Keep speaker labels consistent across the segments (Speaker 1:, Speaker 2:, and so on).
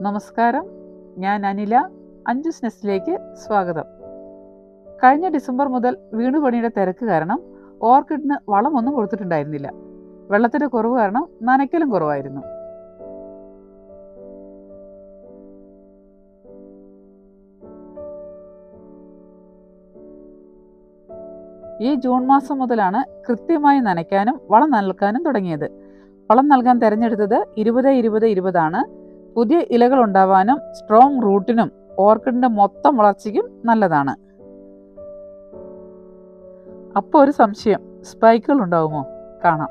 Speaker 1: നമസ്കാരം. ഞാൻ അനില. അഞ്ജുസ് നെസ്റ്റിലേക്ക് സ്വാഗതം. കഴിഞ്ഞ ഡിസംബർ മുതൽ വീണുപണിയുടെ തിരക്ക് കാരണം ഓർക്കിഡിന് വളമൊന്നും കൊടുത്തിട്ടുണ്ടായിരുന്നില്ല. വെള്ളത്തിന്റെ കുറവ് കാരണം നനയ്ക്കലും കുറവായിരുന്നു. ഈ ജൂൺ മാസം മുതലാണ് കൃത്യമായി നനയ്ക്കാനും വളം നൽകാനും തുടങ്ങിയത്. വളം നൽകാൻ തിരഞ്ഞെടുത്തത് ഇരുപത് ഇരുപത് ഇരുപതാണ് പുതിയ ഇലകൾ ഉണ്ടാവാനും സ്ട്രോങ് റൂട്ടിനും ഓർക്കിഡിന്റെ മൊത്തം വളർച്ചയ്ക്കും നല്ലതാണ്. അപ്പോൾ ഒരു സംശയം സ്പൈക്കുകൾ ഉണ്ടാവുമോ? കാണാം.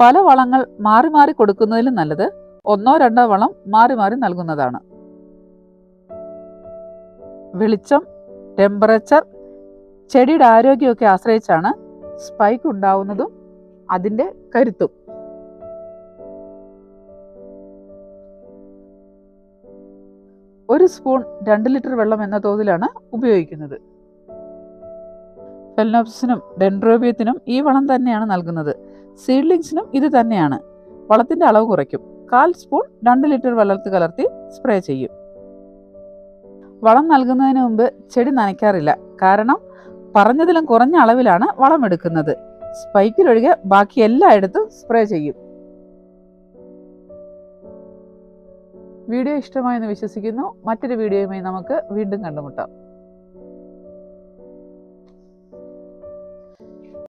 Speaker 1: പല വളങ്ങൾ മാറി മാറി കൊടുക്കുന്നതിലും നല്ലത് ഒന്നോ രണ്ടോ വളം മാറി മാറി നൽകുന്നതാണ്. വെളിച്ചം ടെമ്പറേച്ചർ ചെടിയുടെ ആരോഗ്യമൊക്കെ ആശ്രയിച്ചാണ് സ്പൈക്ക് ഉണ്ടാവുന്നതും അതിന്റെ കരുത്തും. ഒരു സ്പൂൺ രണ്ട് ലിറ്റർ വെള്ളം എന്ന തോതിലാണ് ഉപയോഗിക്കുന്നത്. ഫെൽനോപ്സിനും ഡെൻഡ്രോബിയത്തിനും ഈ വളം തന്നെയാണ് നൽകുന്നത്. സീഡ്ലിങ്സിനും ഇത് തന്നെയാണ്. വളത്തിന്റെ അളവ് കുറയ്ക്കും. കാൽ സ്പൂൺ രണ്ട് ലിറ്റർ വെള്ളത്തിൽ കലർത്തി സ്പ്രേ ചെയ്യും. വളം നൽകുന്നതിന് മുമ്പ് ചെടി നനയ്ക്കാറില്ല. കാരണം പറഞ്ഞതിലും കുറഞ്ഞ അളവിലാണ് വളം എടുക്കുന്നത്. സ്പൈക്കിലൊഴികെ ബാക്കി എല്ലായിടത്തും സ്പ്രേ ചെയ്യും. വീഡിയോ ഇഷ്ടമായെന്ന് വിശ്വസിക്കുന്നു. മറ്റൊരു വീഡിയോയുമായി നമുക്ക് വീണ്ടും കണ്ടുമുട്ടാം.